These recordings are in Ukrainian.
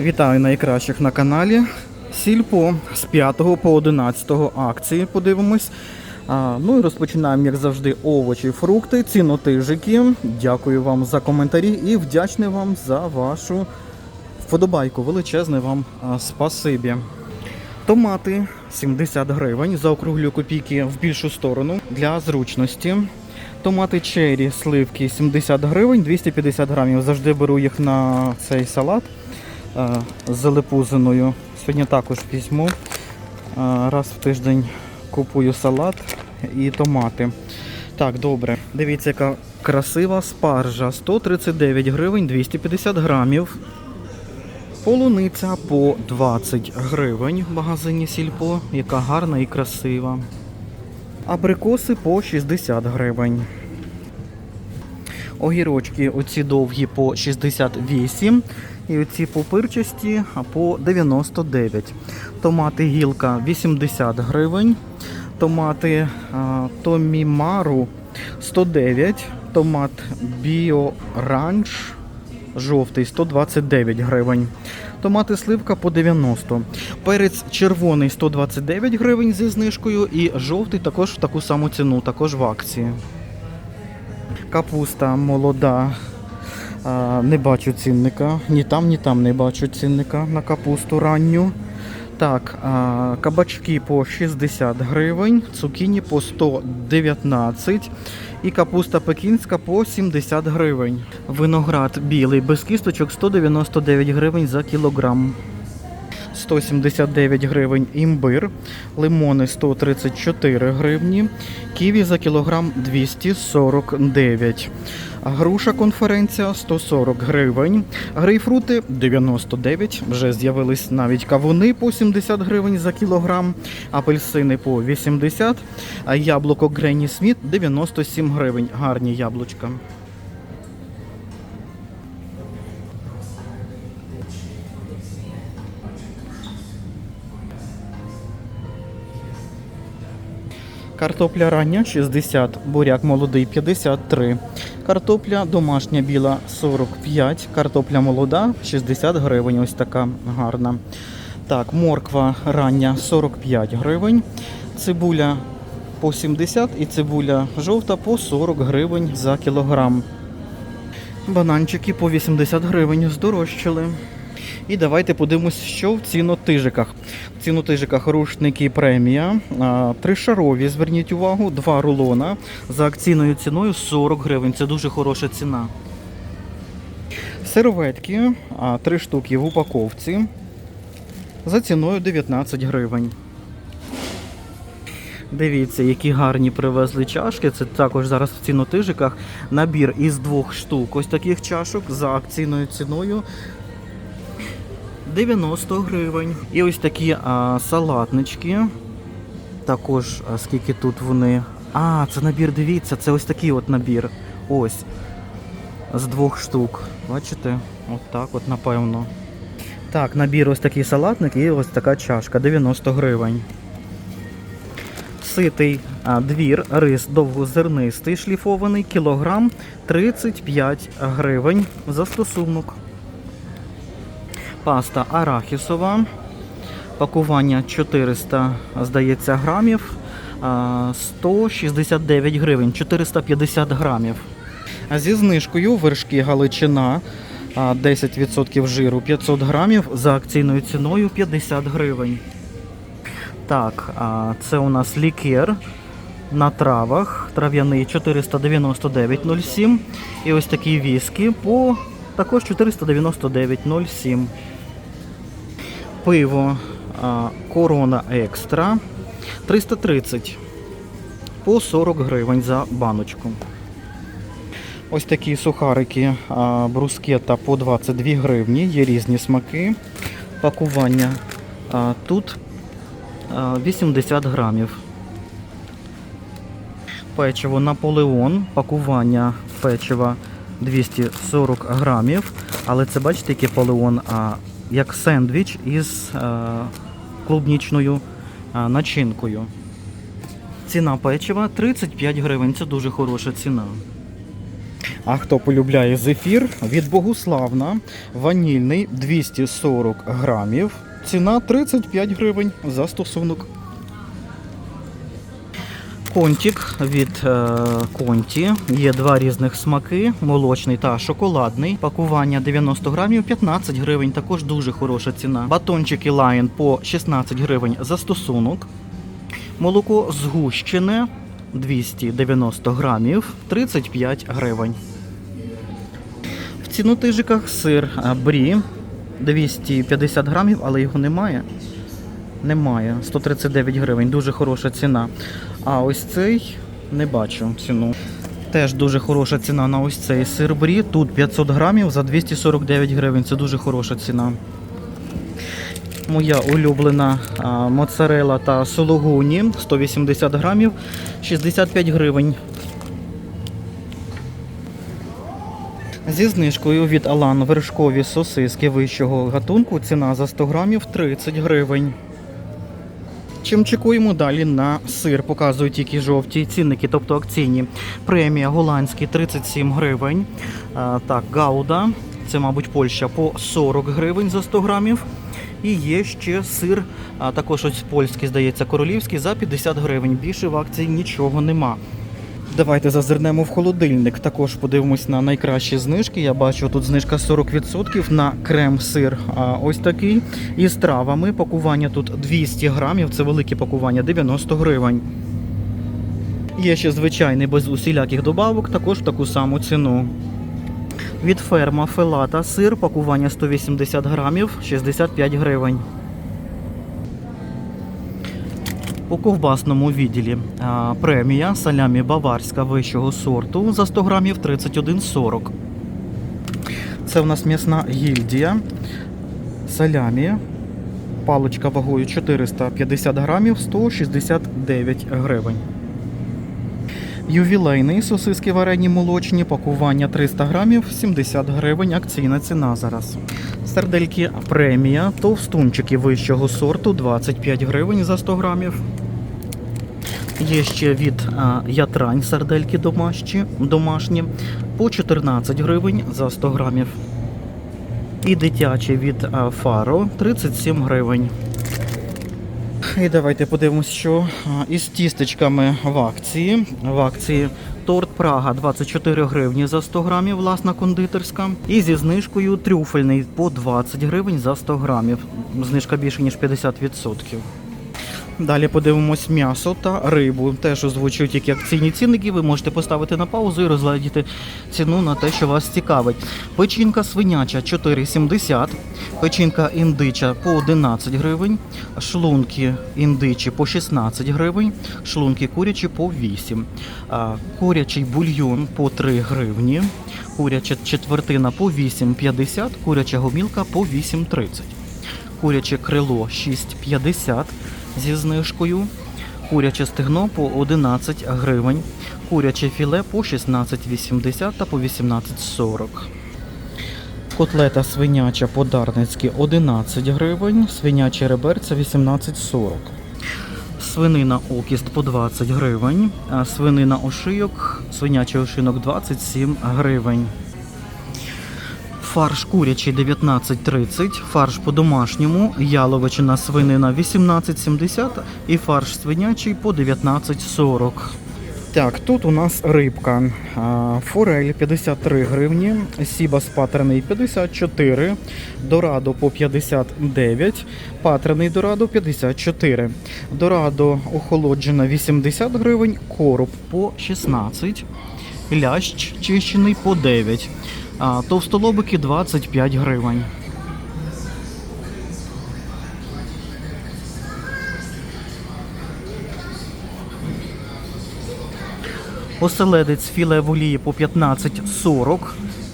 Вітаю найкращих на каналі. Сільпо з 5 по 11 акції подивимось. А, ну і розпочинаємо, як завжди, овочі, фрукти, цінотижики. Дякую вам за коментарі і вдячний вам за вашу вподобайку. Величезне вам спасибі. Томати 70 гривень. Заокруглю копійки в більшу сторону для зручності. Томати черрі, сливки 70 гривень, 250 грамів. Завжди беру їх на цей салат е, з залепузиною. Сьогодні також візьму. Е, Раз в тиждень купую салат і томати. Так, добре. Дивіться, яка красива спаржа. 139 гривень, 250 грамів. Полуниця по 20 гривень в магазині Сільпо, яка гарна і красива. Абрикоси по 60 гривень. Огірочки оці довгі по 68 і оці пупирчасті по 99. Томати гілка 80 гривень. Томати а, Томімару 109. Томат Біоранж жовтий 129 гривень. Томати сливка по 90. Перець червоний 129 гривень зі знижкою і жовтий також в таку саму ціну, також в акції. Капуста молода. Не бачу цінника. Ні там, ні там не бачу цінника на капусту ранню. Так, кабачки по 60 гривень, цукіні по 119 і капуста пекінська по 70 гривень. Виноград білий без кісточок 199 гривень за кілограм. 179 гривень імбир, лимони 134 гривні, ківі за кілограм 249. Груша конференція 140 гривень, грейпфрути 99, вже з'явились навіть кавуни по 70 гривень за кілограм, апельсини по 80, а яблуко Гренні Сміт 97 гривень. Гарні яблучка. Картопля рання 60, буряк молодий 53, картопля домашня біла 45, картопля молода 60 гривень. Ось така гарна. Так, морква рання 45 гривень, цибуля по 70 і цибуля жовта по 40 гривень за кілограм. Бананчики по 80 гривень здорожчали. І давайте подивимось, що в цінотижиках. В цінотижиках рушники премія. а, Тришарові, зверніть увагу, два рулона за акційною ціною 40 гривень. Це дуже хороша ціна. Серветки, три штуки в упаковці за ціною 19 гривень. Дивіться, які гарні привезли чашки. Це також зараз в цінотижиках. Набір із двох штук. Ось таких чашок за акційною ціною 90 гривень. І ось такі а, салатнички. Також, а, скільки тут вони. А, це набір, дивіться, це ось такий от набір. Ось. З двох штук. Бачите? От так от, напевно. Так, набір ось такий салатник і ось така чашка 90 гривень. Ситий двір, рис довгозернистий, шліфований, кілограм 35 гривень за стосунок. Паста арахісова. Пакування 400, здається, грамів. 169 гривень, 450 грамів. Зі знижкою вершки Галичина 10% жиру 500 грамів за акційною ціною 50 гривень. Так, це у нас лікер на травах. Трав'яний 499,07. І ось такі віскі по також 499,07. Пиво Корона Екстра 330 по 40 гривень за баночку. Ось такі сухарики брускета по 22 гривні. Є різні смаки. Пакування тут 80 грамів. Печиво Наполеон. Пакування печива 240 грамів. Але це бачите, який Наполеон, а, як сендвіч із а, клубнічною а, начинкою. Ціна печива 35 гривень. Це дуже хороша ціна. А хто полюбляє зефір, від Богуславна ванільний 240 грамів. Ціна 35 гривень за стосунок. Контік від е, Конті. Є два різних смаки: молочний та шоколадний. Пакування 90 грамів 15 гривень. Також дуже хороша ціна. Батончики Lion по 16 гривень за стосунок. Молоко згущене 290 грамів 35 гривень. В цінотижиках сир брі 250 грамів, але його немає. Немає. 139 гривень, дуже хороша ціна. А ось цей не бачу ціну. Теж дуже хороша ціна на ось цей сир брі. Тут 500 грамів за 249 гривень. Це дуже хороша ціна. Моя улюблена моцарела та сологуні 180 грамів 65 гривень. Зі знижкою від Алан вершкові сосиски вищого гатунку ціна за 100 грамів 30 гривень. Чим чекуємо далі на сир, показують тільки жовті цінники, тобто акційні. Премія голландський 37 гривень. Так, гауда, це, мабуть, Польща по 40 гривень за 100 грамів. І є ще сир, також ось польський, здається, королівський за 50 гривень. Більше в акції нічого нема. Давайте зазирнемо в холодильник. Також подивимось на найкращі знижки. Я бачу тут знижка 40% на крем-сир. Ось такий. І з травами. Пакування тут 200 грамів. Це велике пакування, 90 гривень. Є ще звичайний без усіляких добавок, також в таку саму ціну. Від ферма Фелата сир, пакування 180 грамів, 65 гривень. У ковбасному відділі премія салямі баварська вищого сорту за 100 грамів 31,40. Це в нас м'ясна гільдія. Салямі. Паличка вагою 450 грамів 169 гривень. Ювілейний сосиски варені молочні, пакування 300 грамів, 70 гривень, акційна ціна зараз. Сардельки премія, товстунчики вищого сорту 25 гривень за 100 грамів. Є ще від а, ятрань сардельки домашні, домашні по 14 гривень за 100 грамів. І дитячі від а, фаро 37 гривень. І давайте подивимось, що а, із тістечками в акції. В акції торт Прага 24 гривні за 100 грамів, власна кондитерська. І зі знижкою трюфельний по 20 гривень за 100 грамів. Знижка більше ніж 50%. Далі подивимось м'ясо та рибу. Теж озвучують які акційні цінники. Ви можете поставити на паузу і розглядіти ціну на те, що вас цікавить. Печінка свиняча 4,70, печінка індича по 11 гривень, шлунки індичі по 16 гривень, шлунки курячі по 8, курячий бульйон по 3 гривні, куряча четвертина по 8,50, куряча гомілка по 8,30 куряче крило 6,50 зі знижкою, куряче стегно по 11 гривень, куряче філе по 16,80 та по 18,40. Котлета свиняча подарницькі 11 гривень, свиняче реберця 18,40. Свинина окіст по 20 гривень, свинина ошийок, свинячий ошинок 27 гривень. Фарш курячий 19,30, фарш по-домашньому, яловичина свинина 18,70 і фарш свинячий по 19,40. Так, тут у нас рибка. Форель 53 гривні, сібас патрений 54, дорадо по 59, патрений дорадо 54. Дорадо охолоджена 80 гривень, короб по 16, лящ чищений по 9. А, товстолобики 25 гривень. Оселедець філе в олії по 15,40.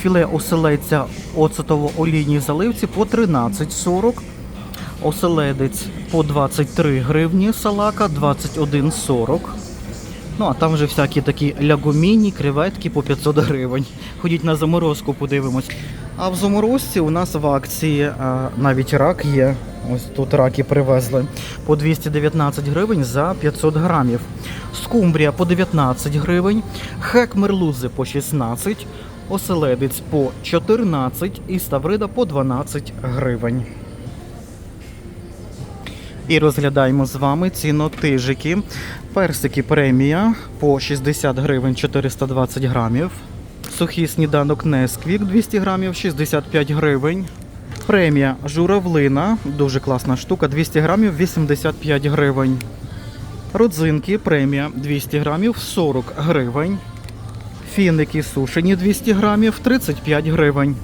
Філе оселедця оцетово-олійній заливці по 13,40. Оселедець по 23 гривні, салака 21,40. Ну, а там вже всякі такі лягоміні, креветки по 500 гривень. Ходіть на заморозку, подивимось. А в заморозці у нас в акції а, навіть рак є Ось тут раки привезли по 219 гривень за 500 грамів. Скумбрія по 19 гривень, хек мерлузи по 16, оселедець по 14 і ставрида по 12 гривень. І розглядаємо з вами цінотижики. Персики премія по 60 гривень 420 грамів. Сухий сніданок Несквік 200 грамів 65 гривень. Премія журавлина, дуже класна штука, 200 грамів 85 гривень. Родзинки премія 200 грамів 40 гривень. Фіники сушені 200 грамів 35 гривень.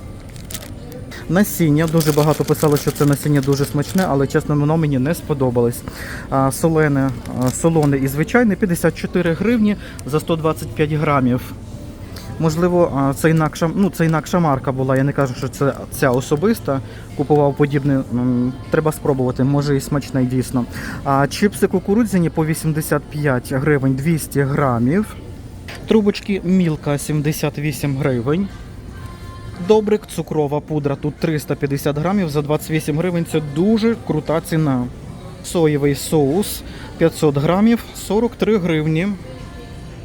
Насіння дуже багато писало, що це насіння дуже смачне, але чесно, воно мені не сподобалось. Солене, солоне і звичайне 54 гривні за 125 грамів. Можливо, це інакша, ну, це інакша марка була. Я не кажу, що це ця особиста. Купував подібне. Треба спробувати, може і смачне дійсно. А чипси кукурудзяні по 85 гривень 200 грамів. Трубочки мілка 78 гривень. Добрик, цукрова пудра тут 350 грамів за 28 гривень. Це дуже крута ціна. Соєвий соус 500 грамів 43 гривні.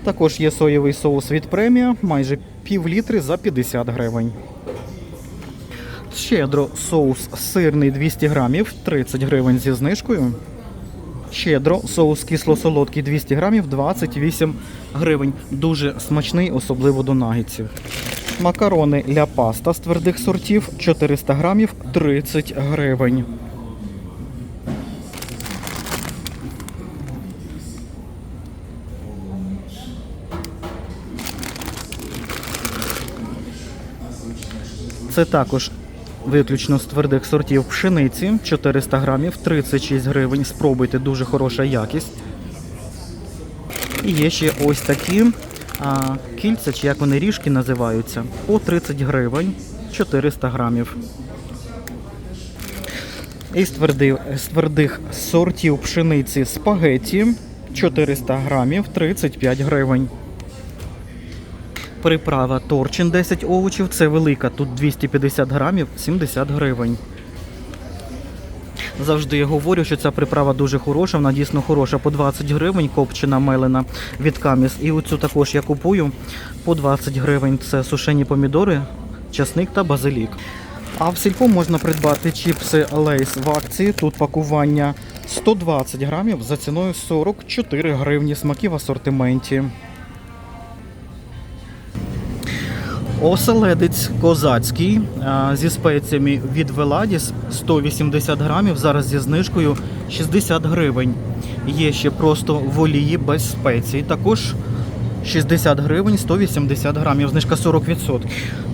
Також є соєвий соус від премія, майже пів літри за 50 гривень. Щедро соус сирний 200 грамів 30 гривень зі знижкою. Щедро соус кисло-солодкий 200 грамів 28 гривень. Дуже смачний, особливо до нагідців. Макарони ля паста з твердих сортів 400 грамів 30 гривень. Це також виключно з твердих сортів пшениці 400 грамів 36 гривень. Спробуйте, дуже хороша якість. І є ще ось такі а, кільця, чи як вони ріжки називаються, по 30 гривень 400 грамів. Із твердих, з твердих сортів пшениці спагеті 400 грамів 35 гривень. Приправа торчин 10 овочів, це велика, тут 250 грамів 70 гривень. Завжди я говорю, що ця приправа дуже хороша, вона дійсно хороша. По 20 гривень копчена мелена від каміс. І оцю також я купую по 20 гривень. Це сушені помідори, часник та базилік. А в сільпо можна придбати чіпси Лейс в акції. Тут пакування 120 грамів за ціною 44 гривні. Смаки в асортименті. Оселедець козацький зі спеціями від Веладіс 180 грамів, зараз зі знижкою 60 гривень. Є ще просто в олії без спецій. Також 60 гривень 180 грамів, знижка 40%.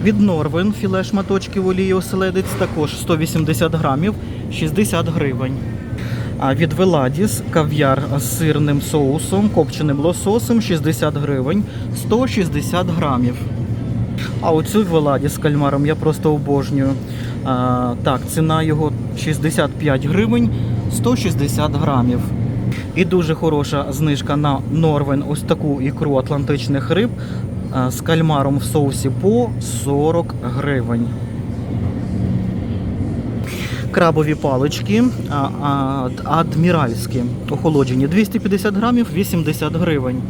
Від Норвен філе шматочки в олії оселедець також 180 грамів 60 гривень. А від Веладіс кав'яр з сирним соусом, копченим лососем 60 гривень 160 грамів. А оцю Веладі з кальмаром я просто обожнюю. А, так, ціна його 65 гривень 160 грамів. І дуже хороша знижка на Норвен ось таку ікру атлантичних риб з кальмаром в соусі по 40 гривень. Крабові палички адміральські охолоджені 250 грамів 80 гривень.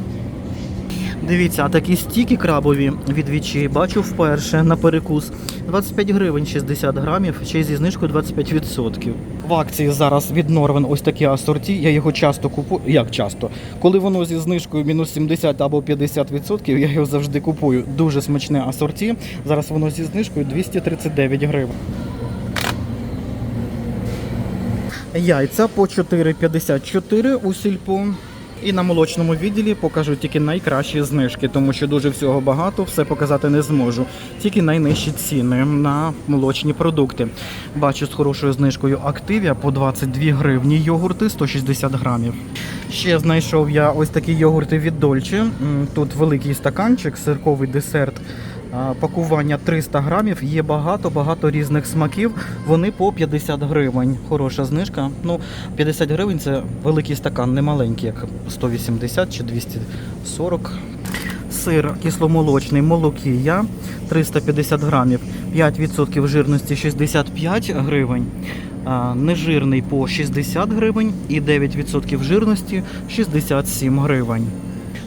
Дивіться, а такі стіки крабові від вічі бачу вперше на перекус. 25 гривень 60 грамів, ще й зі знижкою 25%. В акції зараз від Норвен ось такі асорті. Я його часто купую. Як часто? Коли воно зі знижкою мінус 70 або 50%, я його завжди купую. Дуже смачне асорті. Зараз воно зі знижкою 239 гривень. Яйця по 4,54 у сільпо. І на молочному відділі покажу тільки найкращі знижки, тому що дуже всього багато, все показати не зможу. Тільки найнижчі ціни на молочні продукти. Бачу з хорошою знижкою Активія по 22 гривні йогурти 160 грамів. Ще знайшов я ось такі йогурти від Дольче. Тут великий стаканчик, сирковий десерт. Пакування 300 грамів, є багато-багато різних смаків. Вони по 50 гривень. Хороша знижка. Ну, 50 гривень це великий стакан, не маленький, як 180 чи 240. Сир кисломолочний молокія 350 грамів, 5% жирності 65 гривень. нежирний по 60 гривень і 9% жирності 67 гривень.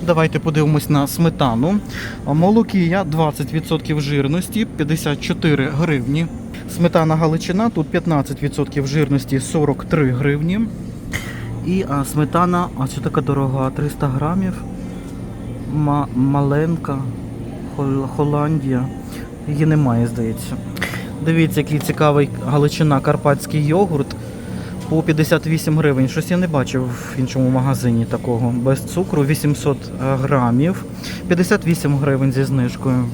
Давайте подивимось на сметану. Молокія 20% жирності 54 гривні. Сметана Галичина тут 15% жирності 43 гривні. І а, сметана, а що така дорога? 300 грамів. Ма- маленька. Хол- Холландія. Її немає, здається. Дивіться, який цікавий Галичина карпатський йогурт по 58 гривень. Щось я не бачив в іншому магазині такого. Без цукру 800 грамів. 58 гривень зі знижкою.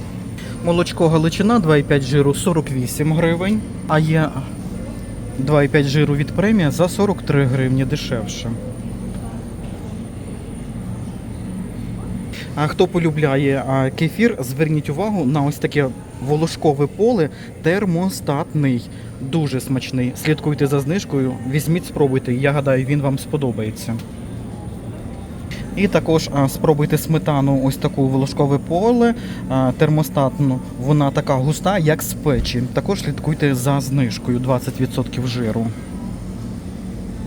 Молочко Галичина 2,5 жиру 48 гривень. А є 2,5 жиру від премія за 43 гривні дешевше. А хто полюбляє кефір, зверніть увагу на ось таке волошкове поле термостатний. Дуже смачний. Слідкуйте за знижкою, візьміть, спробуйте. Я гадаю, він вам сподобається. І також спробуйте сметану, ось таку волошкове поле термостатну. Вона така густа, як з печі. Також слідкуйте за знижкою 20% жиру.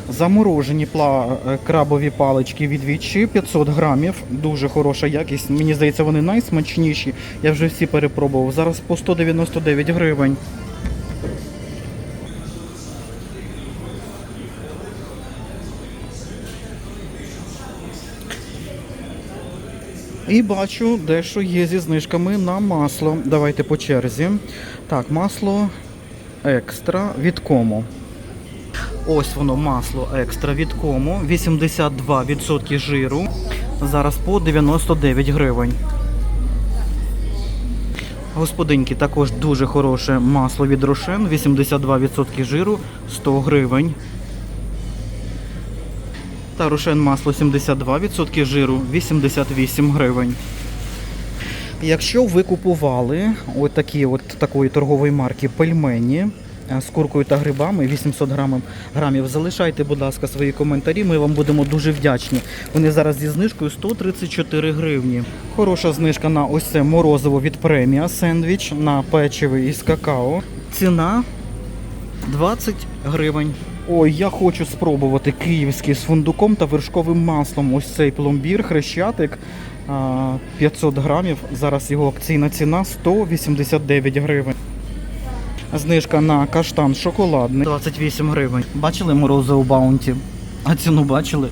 Заморожені е, крабові палички від вічі 500 грамів. Дуже хороша якість. Мені здається, вони найсмачніші. Я вже всі перепробував. Зараз по 199 гривень. І бачу, дещо є зі знижками на масло. Давайте по черзі. Так, масло екстра від кому. Ось воно масло екстра від кому. 82% жиру. Зараз по 99 гривень. Господинки також дуже хороше масло від Рошен. 82% жиру 100 гривень. Та Рошен масло 72% жиру 88 гривень. Якщо ви купували от такі от такої торгової марки пельмені з куркою та грибами 800 грамів, грамів, залишайте, будь ласка, свої коментарі. Ми вам будемо дуже вдячні. Вони зараз зі знижкою 134 гривні. Хороша знижка на ось це морозиво від премія сендвіч на печиво із какао. Ціна 20 гривень. Ой, я хочу спробувати київський з фундуком та вершковим маслом. Ось цей пломбір, хрещатик 500 грамів. Зараз його акційна ціна 189 гривень. Знижка на каштан шоколадний 28 гривень. Бачили морозиво баунті? А ціну бачили?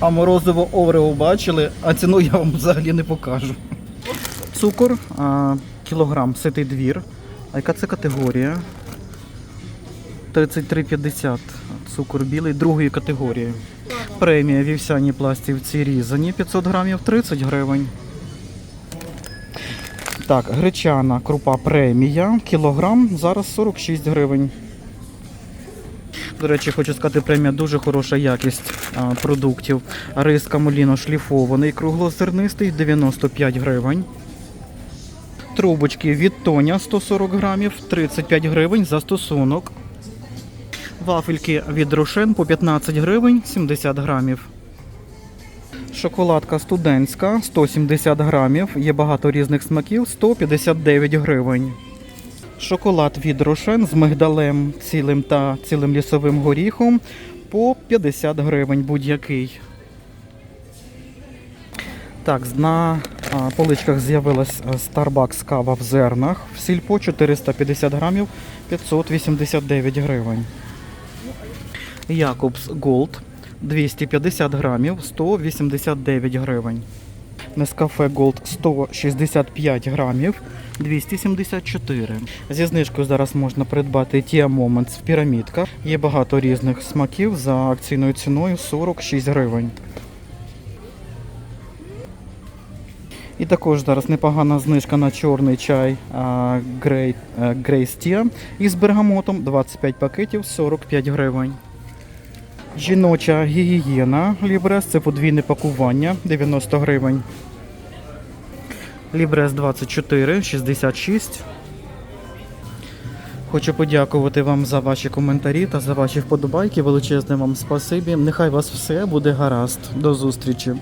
А морозиво Орео бачили, а ціну я вам взагалі не покажу. Цукор, а, кілограм, ситий двір. А яка це категорія? 33,50 цукор білий другої категорії. Премія вівсяні пластівці різані 500 грамів 30 гривень. Так, гречана крупа премія, кілограм, зараз 46 гривень. До речі, хочу сказати, премія дуже хороша якість а, продуктів. Рис камоліно шліфований, круглозернистий 95 гривень. Трубочки від Тоня 140 грамів, 35 гривень за стосунок. Вафельки від Рошен по 15 гривень 70 грамів. Шоколадка студентська 170 грамів. Є багато різних смаків 159 гривень. Шоколад від Рошен з мигдалем цілим та цілим лісовим горіхом по 50 гривень будь-який. Так, на поличках з'явилась Starbucks кава в зернах. В сільпо 450 грамів 589 гривень. Якобс Голд 250 грамів 189 гривень. Нескафе Голд 165 грамів 274. Зі знижкою зараз можна придбати Tia Moments в пірамідках. Є багато різних смаків за акційною ціною 46 гривень. І також зараз непогана знижка на чорний чай Grey, Grace Tea із бергамотом 25 пакетів 45 гривень. Жіноча гігієна Лібрес це подвійне пакування 90 гривень. Лібрес 24, 66. Хочу подякувати вам за ваші коментарі та за ваші вподобайки. Величезне вам спасибі. Нехай вас все буде гаразд. До зустрічі.